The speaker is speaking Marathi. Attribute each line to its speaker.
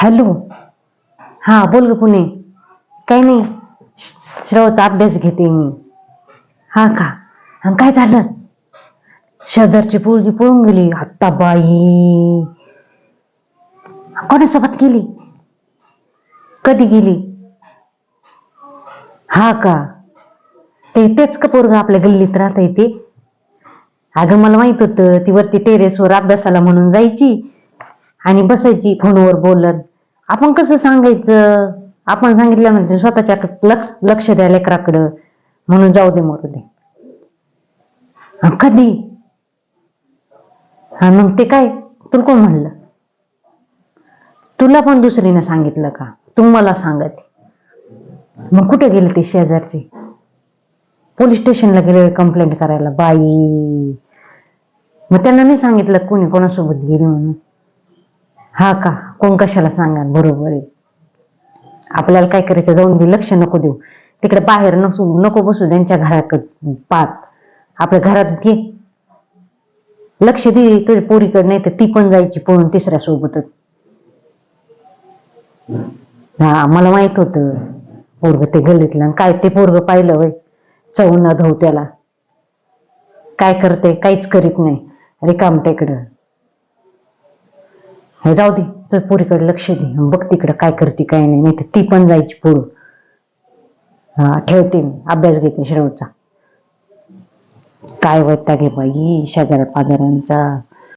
Speaker 1: हॅलो. हा बोल ग पुणे. काही नाही. श- श्रवचा अभ्यास घेते मी. हा का? आणि काय झालं? शेजारची पोरगी पळून गेली. आत्ता बाई. कोणासोबत गेली? कधी गेली? हा का? ते तेच का पोरग आपल्या गल्लीत राहत ते? अगं मला माहीत होतं ती वरती टेरेसवर अभ्यासाला म्हणून जायची आणि बसायची फोनवर बोलत. आपण कसं सांगायचं? आपण सांगितलं म्हणजे स्वतःच्या लक्ष लक्ष द्या लेकराकडं. म्हणून जाऊ दे मरू दे. कधी? हा मग ते काय? तुला कोण म्हणलं? तुला पण दुसरीनं सांगितलं का? तू मला सांगत. मग कुठे गेले ते शेजारचे? पोलीस स्टेशनला गेले कंप्लेंट करायला? बाई. मग त्यांना नाही सांगितलं कोणी कोणासोबत गेली म्हणून? हा का? कोण कशाला सांगा बरोबर आहे. आपल्याला काय करायचं? जाऊन दे लक्ष नको देऊ. तिकडे बाहेर नसू नको बसू त्यांच्या घराकडे पात आपल्या घरात घे. लक्ष दे. तुझ्या पोरीकडे नाही तर ती पण जायची पळून तिसऱ्या सोबतच. हा मला माहीत होत. पोरग ते गल्लीतलं आणि काय ते पोरग पाहिलं वय. चव न धव त्याला. काय करते काहीच करीत नाही. रिकामटेकडं हे जाऊ दे तर पोरीकडे लक्ष दे. बघ तिकडं काय करते काय नाही. नाही तर ती पण जायची पुढं. हा ठेवते मी. अभ्यास घेते श्रवचा काय वैताग आहे बाई शेजाऱ्या पाजाऱ्यांचा